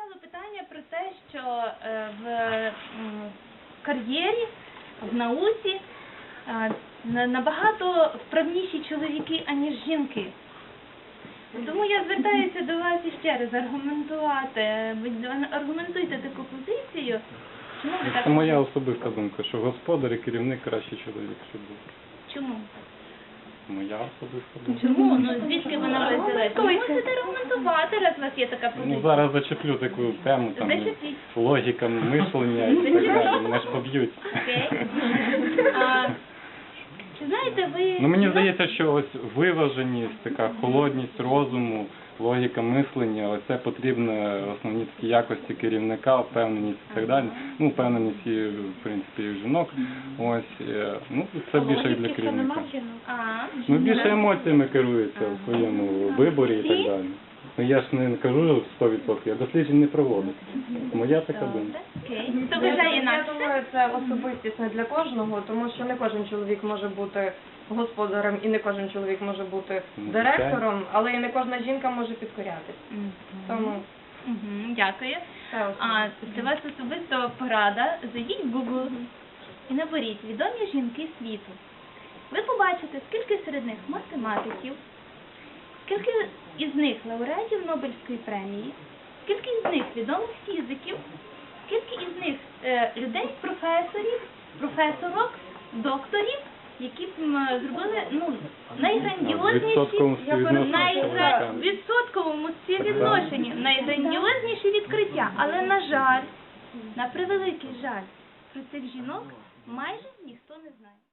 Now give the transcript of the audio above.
звучало питання про те, що е, в кар'єрі, в науці е, на- набагато вправніші чоловіки, аніж жінки. Тому я звертаюся до вас іще раз аргументувати. Аргументуйте таку позицію. Чому ви так? Це моя особиста думка, що господар і керівник кращий чоловік, щоб був. Чому? Моя особиста думка. Чому? Ну звідки вона у вас взялася? Ви можете аргументувати, раз у вас є така позиція. Ну зараз зачеплю таку тему, там Зачепіть. логіка мислення і так далі. Мене ж поб'ють. Окей. А, знаєте ви... Ну мені здається, що ось виваженість, така холодність розуму, логіка мислення, ось це потрібно основні такі якості керівника, впевненість і так далі. Ну, впевненість і в принципі і в жінок. Ось е, ну це більше як для керівника. А, Ну більше емоціями керується в своєму виборі і так далі. Ну я ж не кажу 100%, я досліджень не проводу. Моя така думка. Окей. Вважає думаю, інакше? Я думаю, це особистість не для кожного, тому що не кожен чоловік може бути господарем і не кожен чоловік може бути Ну, директором, але і не кожна жінка може підкорятись. Тому Мгм, Дякую. це А для вас особисто порада. Зайдіть в Google і наберіть відомі жінки світу. Ви побачите, скільки серед них математиків, скільки із них лауреатів Нобелівської премії, скільки із них відомих фізиків, людей, професорів, професорок, докторів, які б зробили ну, найграндіозніші найгра... відсотковому співвідношенні найграндіозніші відкриття. Але на жаль, на превеликий жаль, про цих жінок майже ніхто не знає.